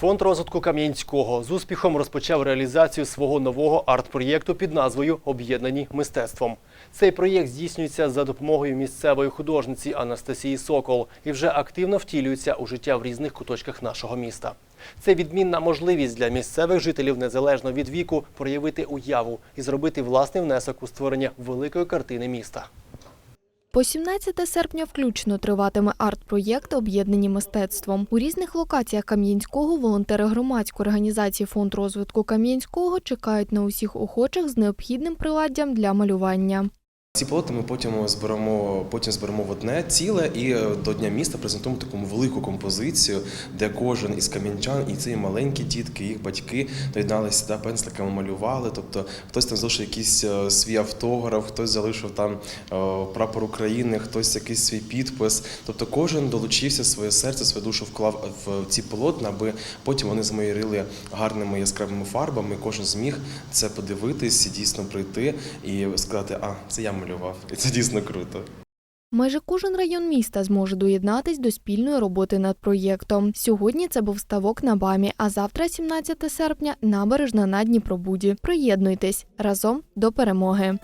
Фонд розвитку Кам'янського з успіхом розпочав реалізацію свого нового арт-проєкту під назвою Об'єднані мистецтвом. Цей проєкт здійснюється за допомогою місцевої художниці Анастасії Сокол і вже активно втілюється у життя в різних куточках нашого міста. Це відмінна можливість для місцевих жителів незалежно від віку проявити уяву і зробити власний внесок у створення великої картини міста. По 17 серпня включно триватиме арт-проєкт Об'єднані мистецтвом. У різних локаціях Кам'янського волонтери громадської організації Фонд розвитку Кам'янського чекають на усіх охочих з необхідним приладдям для малювання. Ці полоти ми потім зберемо, потім зберемо в одне ціле і е, до Дня міста презентуємо таку велику композицію, де кожен із кам'янчан, і ці маленькі дітки, їх батьки доєдналися да, пензликами, малювали. Тобто хтось там залишив якийсь е, свій автограф, хтось залишив там е, прапор України, хтось якийсь свій підпис. Тобто кожен долучився своє серце, свою душу вклав в ці полотна, аби потім вони замайорили гарними яскравими фарбами. Кожен зміг це подивитись, дійсно прийти і сказати, а це я малював, і це дійсно круто. Майже кожен район міста зможе доєднатись до спільної роботи над проєктом. Сьогодні це був ставок на БАМі, а завтра, 17 серпня, набережна на Дніпробуді. Приєднуйтесь разом до перемоги.